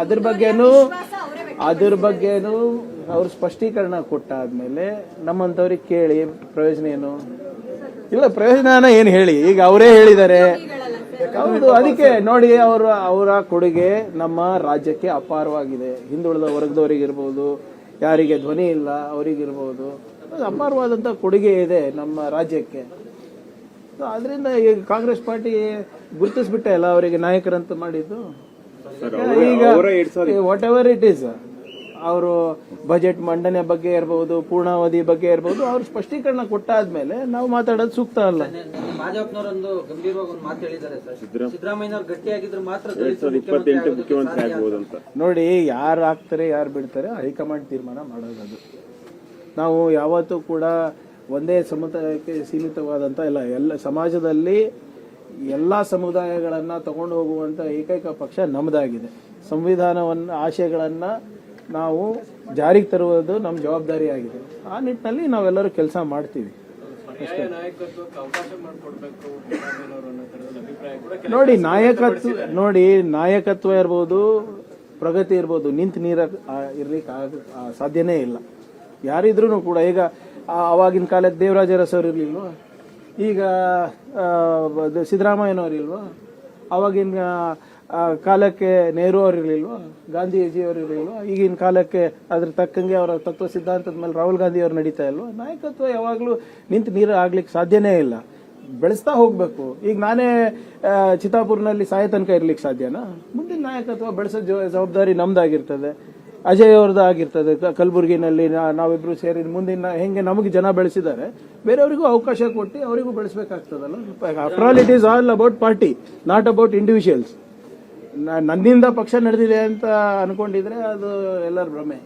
ಅದ್ರ ಬಗ್ಗೆನೂ ಅದ್ರ ಬಗ್ಗೆನೂ ಅವ್ರು ಸ್ಪಷ್ಟೀಕರಣ ಕೊಟ್ಟಾದ್ಮೇಲೆ ನಮ್ಮಂತವ್ರಿಗೆ ಕೇಳಿ, ಪ್ರಯೋಜನ ಏನು? ಇಲ್ಲ ಪ್ರಯೋಜನ ಏನು ಹೇಳಿ? ಈಗ ಅವರೇ ಹೇಳಿದ್ದಾರೆ. ಹೌದು, ಅದಕ್ಕೆ ನೋಡಿ, ಅವರ ಅವರ ಕೊಡುಗೆ ನಮ್ಮ ರಾಜ್ಯಕ್ಕೆ ಅಪಾರವಾಗಿದೆ. ಹಿಂದುಳಿದ ವರ್ಗದವರಿಗಿರ್ಬೋದು ಯಾರಿಗೆ ಧ್ವನಿ ಇಲ್ಲ ಅವರಿಗಿರ್ಬೋದು ಅಪಾರವಾದಂತ ಕೊಡುಗೆ ಇದೆ ನಮ್ಮ ರಾಜ್ಯಕ್ಕೆ. ಅದರಿಂದ ಈಗ ಕಾಂಗ್ರೆಸ್ ಪಾರ್ಟಿ ಗುರುತಿಸ್ಬಿಟ್ಟೆ ಅಲ್ಲ ಅವರಿಗೆ ನಾಯಕರಂತ ಮಾಡಿದ್ದು? ಈಗ ವಾಟ್ ಎವರ್ ಇಟ್ ಈಸ್ ಅವರು ಬಜೆಟ್ ಮಂಡನೆ ಬಗ್ಗೆ ಇರಬಹುದು ಪೂರ್ಣಾವಧಿ ಬಗ್ಗೆ ಇರಬಹುದು ಅವ್ರು ಸ್ಪಷ್ಟೀಕರಣ ಕೊಟ್ಟಾದ್ಮೇಲೆ ನಾವು ಮಾತಾಡೋದು ಸೂಕ್ತ ಅಲ್ಲ. ಭಾಜಪನವರೊಂದು ಗಂಭೀರವಾಗಿ ಒಂದು ಮಾತು ಹೇಳಿದ್ದಾರೆ ಸರ್. ಸಿದ್ದರಾಮಯ್ಯನವ್ರು ಗಟ್ಟಿಯಾಗಿದ್ರು ಮಾತ್ರ ದಲಿತರು ಇಪ್ಪತ್ತೆಂಟು ಮುಖ್ಯಮಂತ್ರಿ ಮುಖ್ಯಮಂತ್ರಿ ಅಂತ. ನೋಡಿ ಯಾರು ಆಗ್ತಾರೆ ಯಾರು ಬಿಡ್ತಾರೆ ಹೈಕಮಾಂಡ್ ತೀರ್ಮಾನ ಮಾಡೋದು ಅದು ನಾವು ಯಾವತ್ತೂ ಕೂಡ ಒಂದೇ ಸಮುದಾಯಕ್ಕೆ ಸೀಮಿತವಾದಂಥ ಇಲ್ಲ ಎಲ್ಲ ಸಮಾಜದಲ್ಲಿ ಎಲ್ಲ ಸಮುದಾಯಗಳನ್ನು ತಗೊಂಡು ಹೋಗುವಂಥ ಏಕೈಕ ಪಕ್ಷ ನಮ್ಮದಾಗಿದೆ ಸಂವಿಧಾನವನ್ನು ಆಶಯಗಳನ್ನು ನಾವು ಜಾರಿಗೆ ತರುವುದು ನಮ್ಮ ಜವಾಬ್ದಾರಿ ಆಗಿದೆ ಆ ನಿಟ್ಟಿನಲ್ಲಿ ನಾವೆಲ್ಲರೂ ಕೆಲಸ ಮಾಡ್ತೀವಿ. ನೋಡಿ ನಾಯಕತ್ವ ನೋಡಿ ನಾಯಕತ್ವ ಇರ್ಬೋದು ಪ್ರಗತಿ ಇರ್ಬೋದು ನಿಂತು ನೀರ ಇರ್ಲಿಕ್ಕೆ ಸಾಧ್ಯನೇ ಇಲ್ಲ. ಯಾರಿದ್ರೂ ಕೂಡ ಈಗ ಅವಾಗಿನ ಕಾಲಕ್ಕೆ ದೇವರಾಜ ಅರಸವ್ರು ಇರ್ಲಿಲ್ವಾ? ಈಗ ಸಿದ್ದರಾಮಯ್ಯನವರಿಲ್ವಾ? ಅವಾಗಿನ ಕಾಲಕ್ಕೆ ನೆಹರು ಅವ್ರು ಗಾಂಧೀಜಿಯವರಿರಲಿಲ್ವಾ? ಈಗಿನ ಕಾಲಕ್ಕೆ ಅದ್ರ ತಕ್ಕಂಗೆ ಅವರ ತತ್ವ ಸಿದ್ಧಾಂತದ ಮೇಲೆ ರಾಹುಲ್ ಗಾಂಧಿ ಅವರು ನಡೀತಾ ಇಲ್ವಾ? ನಾಯಕತ್ವ ಯಾವಾಗಲೂ ನಿಂತು ನೀರು ಆಗ್ಲಿಕ್ಕೆ ಸಾಧ್ಯನೇ ಇಲ್ಲ. ಬೆಳೆಸ್ತಾ ಹೋಗಬೇಕು. ಈಗ ನಾನೇ ಚಿತ್ತಾಪುರ್ನಲ್ಲಿ ಸಾಯ ತನಕ ಇರ್ಲಿಕ್ಕೆ ಸಾಧ್ಯನಾ? ಮುಂದಿನ ನಾಯಕತ್ವ ಬೆಳೆಸೋ ಜವ- ಜವಾಬ್ದಾರಿ ನಮ್ದಾಗಿರ್ತದೆ. ಅಜಯ್ ಅವ್ರದ್ದು ಆಗಿರ್ತದೆ ಕಲ್ಬುರ್ಗಿನಲ್ಲಿ ನಾವಿಬ್ರು ಸೇರಿ ಮುಂದಿನ, ಹೆಂಗೆ ನಮಗೆ ಜನ ಬೆಳೆಸಿದ್ದಾರೆ, ಬೇರೆಯವರಿಗೂ ಅವಕಾಶ ಕೊಟ್ಟು ಅವರಿಗೂ ಬೆಳೆಸಬೇಕಾಗ್ತದಲ್ಲ. After all it is all about party not about individuals ನನ್ನಿಂದ ಪಕ್ಷ ನಡೆದಿದೆ ಅಂತ ಅನ್ಕೊಂಡಿದ್ರೆ ಅದು ಎಲ್ಲರ ಭ್ರಮೆ.